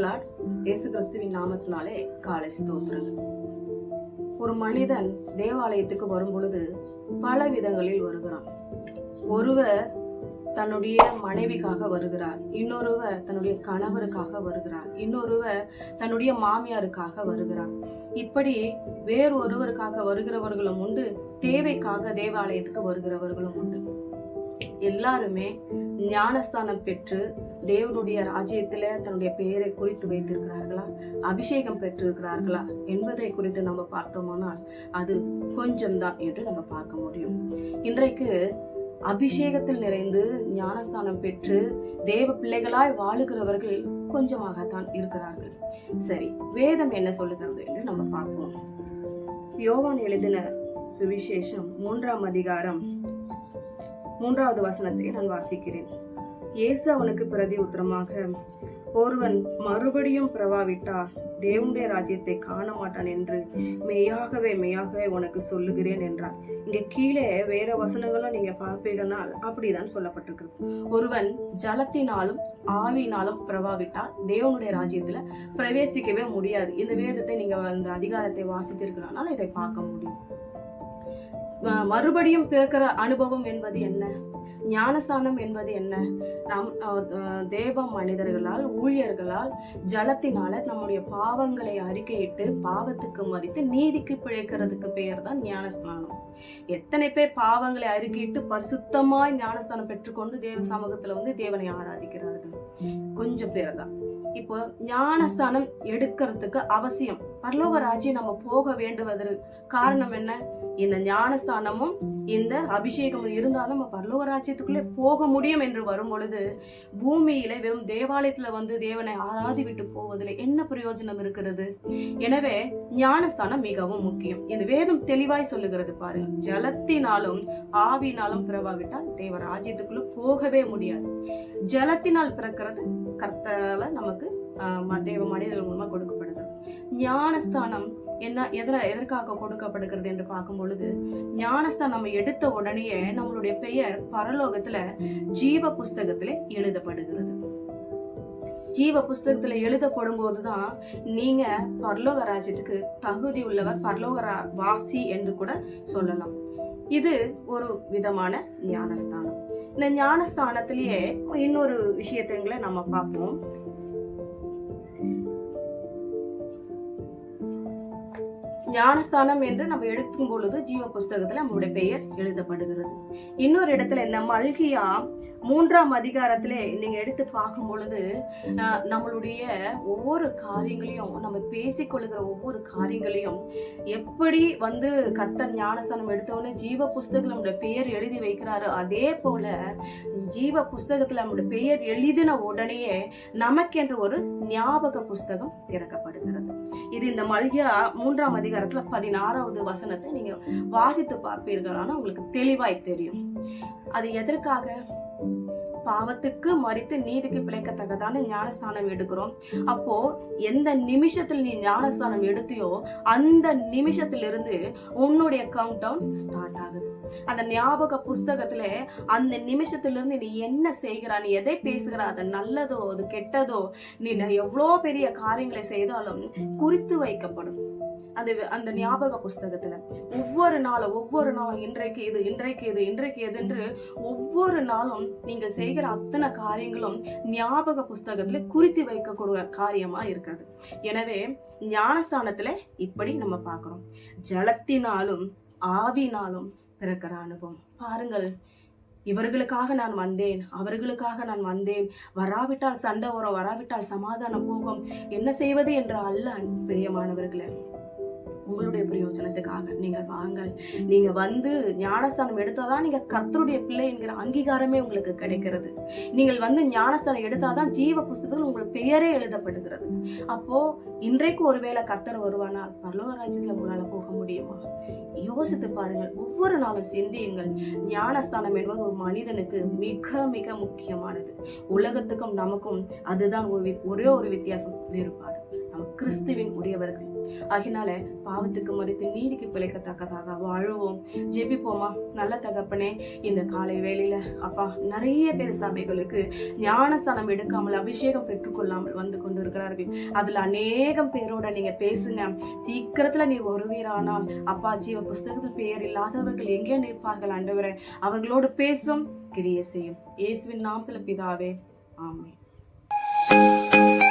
பிரைசலாட் இயேசு கிறிஸ்துவின் நாமத்தினாலே காலை ஸ்தோத்திரங்கள் ஒரு மனிதன் தேவாலயத்துக்கு வரும் பொழுது பல விதங்களில் வருகிறான். ஒருவர் தன்னுடைய மனைவிக்காக வருகிறார். இன்னொருவர் தன்னுடைய கணவருக்காக வருகிறார். இன்னொருவர் தன்னுடைய மாமியாருக்காக வருகிறார். இப்படி வேறு ஒருவருக்காக வருகிறவர்களும் உண்டு. தேவைக்காக தேவாலயத்துக்கு வருகிறவர்களும் உண்டு. எல்லாருமே ஞானஸ்தானம் பெற்று தேவனுடைய ராஜ்யத்தில் தன்னுடைய பெயரை குறித்து வைத்திருக்கிறார்களா? அபிஷேகம் பெற்றிருக்கிறார்களா? என்பதை குறித்து நம்ம பார்த்தோமானால் அது கொஞ்சம்தான் என்று நம்ம பார்க்க முடியும். இன்றைக்கு அபிஷேகத்தில் நிறைந்து ஞானஸ்தானம் பெற்று தேவ பிள்ளைகளாய் வாழுகிறவர்கள் கொஞ்சமாகத்தான் இருக்கிறார்கள். சரி வேதம் என்ன சொல்லுகிறது என்று நம்ம பார்ப்போம். யோவான் எழுதின சுவிசேஷம் மூன்றாம் அதிகாரம் மூன்றாவது வசனத்தை நான் வாசிக்கிறேன். இயேசு அவனுக்கு பிரதி உத்தரமாக ஒருவன் மறுபடியும் பிரவாவிட்டால் தேவனுடைய ராஜ்யத்தை காண மாட்டான் என்று மெய்யாகவே மெய்யாகவே உனக்கு சொல்லுகிறேன் என்றார். இங்க கீழே வேற வசனங்களும் நீங்க பார்ப்பீங்கனால் அப்படிதான் சொல்லப்பட்டிருக்கு ஒருவன் ஜலத்தினாலும் ஆவியினாலும் பிரவாவிட்டால் தேவனுடைய ராஜ்யத்துல பிரவேசிக்கவே முடியாது. இந்த வேதத்தை நீங்க அந்த அதிகாரத்தை வாசித்திருக்கிறனால இதை பார்க்க முடியும். மறுபடியும் பிறக்கிற அனுபவம் என்பது என்ன? ஞானஸ்தானம் என்பது என்ன? நம் தேவ மனிதர்களால் ஊழியர்களால் ஜலத்தினால நம்முடைய பாவங்களை அறிக்கையிட்டு பாவத்துக்கு மதித்து நீதிக்கு பிழைக்கிறதுக்கு பெயர் தான் ஞானஸ்நானம் எத்தனை பேர் பாவங்களை அறிக்கையிட்டு பரிசுத்தமாய் ஞானஸ்தானம் பெற்றுக்கொண்டு தேவ சமூகத்துல வந்து தேவனை ஆராதிக்கிறார்கள்? கொஞ்சம் பேர் தான். இப்போ ஞானஸ்தானம் எடுக்கிறதுக்கு அவசியம். பரலோக ராஜ்யம் நம்ம போக வேண்டுவதற்கு காரணம் என்ன? இந்த ஞானஸ்தானமும் இந்த அபிஷேகமும் இருந்தாலும் நம்ம பரலோக ராஜ்யத்துக்குள்ளே போக முடியும் என்று வரும் பொழுது பூமியில வெறும் தேவாலயத்துல வந்து தேவனை ஆராதி விட்டு போவதில் என்ன பிரயோஜனம் இருக்கிறது? எனவே ஞானஸ்தானம் மிகவும் முக்கியம். இந்த வேதம் தெளிவாய் சொல்லுகிறது பாருங்க. ஜலத்தினாலும் ஆவினாலும் பிறவாவிட்டால் தேவ ராஜ்யத்துக்குள்ள போகவே முடியாது. ஜலத்தினால் பிறக்கிறது கர்த்தரால் நமக்கு ம- தேவ மனிதர்கள் மூலமாக கொடுக்கப்படுது. ஞானஸ்தானம் என்ன எதிர எதற்காக கொடுக்கப்படுகிறது என்று பார்க்கும் பொழுது ஞானஸ்தானம் நம்ம எடுத்த உடனேயே நம்மளுடைய பெயர் பரலோகத்துல ஜீவ புஸ்தகத்திலே எழுதப்படுகிறது. ஜீவ புஸ்தகத்துல எழுதப்படும் போதுதான் நீங்க பரலோக ராஜ்யத்துக்கு தகுதி உள்ளவர் பரலோக ரா- வாசி என்று கூட சொல்லலாம். இது ஒரு விதமான ஞானஸ்தானம். இந்த ஞானஸ்தானத்திலேயே இன்னொரு விஷயத்தைங்களை நம்ம பார்ப்போம். ஞானஸ்தானம் என்று நம்ம எடுக்கும் பொழுது ஜீவ புஸ்தகத்துல நம்மளுடைய பெயர் எழுதப்படுகிறது. இன்னொரு இடத்துல இந்த மல்கியா மூன்றாம் அதிகாரத்துல நீங்க எடுத்து பார்க்கும் பொழுது நம்மளுடைய ஒவ்வொரு காரியங்களையும் நம்ம பேசிக்கொள்ளுகிற ஒவ்வொரு காரியங்களையும் எப்படி வந்து கர்த்தர் ஞானஸ்தானம் எடுத்தவொடனே ஜீவ புஸ்தகத்துல நம்மளுடைய பெயர் எழுதி வைக்கிறாரோ அதே போல ஜீவ புஸ்தகத்துல நம்மளுடைய பெயர் எழுதின உடனேயே நமக்கென்று ஒரு ஞாபக புஸ்தகம் திறக்கப்படுகிறது. இது இந்த மல்கியா மூன்றாம் அதிகாரத்தில் பதினாறாவது வசனத்தை நீங்கள் வாசித்து பார்ப்பீர்களான உங்களுக்கு தெளிவாய் தெரியும். அது எதற்காக? பாவத்துக்கு மறித்து நீதிக்கு பிழைக்கத்தக்கதான ஞானஸ்தானம் எடுக்கிறோம். அப்போ எந்த நிமிஷத்தில் நீ ஞானஸ்தானம் எடுத்தியோ அந்த நிமிஷத்திலிருந்து உன்னுடைய கவுண்ட் டவுன் ஸ்டார்ட் ஆகுது. அந்த ஞாபக புஸ்தகத்துல அந்த நிமிஷத்திலிருந்து நீ என்ன செய்கிறா நீ எதை பேசுகிறா அது நல்லதோ அது கெட்டதோ நீ எவ்வளோ பெரிய காரியங்களை செய்தாலும் குறித்து வைக்கப்படும். அது அந்த ஞாபக புஸ்தகத்துல. ஒவ்வொரு நாளும் ஒவ்வொரு நாளும் இன்றைக்கு இது இன்றைக்கு இது இன்றைக்கு எதுன்று என்று ஒவ்வொரு நாளும் நீங்கள் செய்கிற அத்தனை காரியங்களும் ஞாபக புஸ்தகத்துல குறித்து வைக்கக்கூடிய காரியமா இருக்கிறது. எனவே ஞானஸ்தானத்துல இப்படி நம்ம பார்க்கிறோம். ஜலத்தினாலும் ஆவினாலும் பிறக்கிற அனுபவம். பாருங்கள் இவர்களுக்காக நான் வந்தேன் அவர்களுக்காக நான் வந்தேன். வராவிட்டால் சண்டை வரும் வராவிட்டால் சமாதானம் போகும். என்ன செய்வது என்று அல்ல பிரியமானவர்களே. உங்களுடைய பிரயோஜனத்துக்காக. நீங்கள் வாங்கள் நீங்கள் வந்து ஞானஸ்தானம் எடுத்தாதான் நீங்கள் கர்த்தருடைய பிள்ளை என்கிற அங்கீகாரமே உங்களுக்கு கிடைக்கிறது. நீங்கள் வந்து ஞானஸ்தானம் எடுத்தாதான் ஜீவ புஸ்தகத்தில் உங்கள் பெயரே எழுதப்படுகிறது. அப்போ இன்றைக்கு ஒருவேளை கர்த்தர் வருவானால் பரலோக ராஜ்யத்தில் உங்களால் போக முடியுமா? யோசித்து பாருங்கள். ஒவ்வொரு நாளும் சிந்தியுங்கள். ஞானஸ்தானம் என்பது ஒரு மனிதனுக்கு மிக மிக முக்கியமானது. உலகத்துக்கும் நமக்கும் அதுதான் ஒரு ஒரே ஒரு வித்தியாசம் வேறுபாடு. நாம் கிறிஸ்துவின் உடையவர்கள். ஆகினால பாவத்துக்கு மறித்து நீதிக்கு பிழைக்கத்தக்கதாக வாழுவோம். ஜெபிப்போமா? நல்ல தகப்பனே இந்த காலை வேளையில அப்பா நிறைய பேர் சபைகளுக்கு ஞானஸ்தானம் எடுக்காமல் அபிஷேகம் பெற்றுக்கொள்ளாமல் வந்து கொண்டிருக்கிறார்கள். அதுல அநேகம் பேரோட நீங்க பேசுங்க. சீக்கிரத்துல நீ வருவீரானால் அப்பா ஜீவ புஸ்தகத்தில் பெயர் இல்லாதவர்கள் எங்கே நிற்பார்கள் ஆண்டவரே? அவர்களோடு பேசும் கிரிய செய்யும். இயேசுவின் நாமத்துல பிதாவே ஆமென்.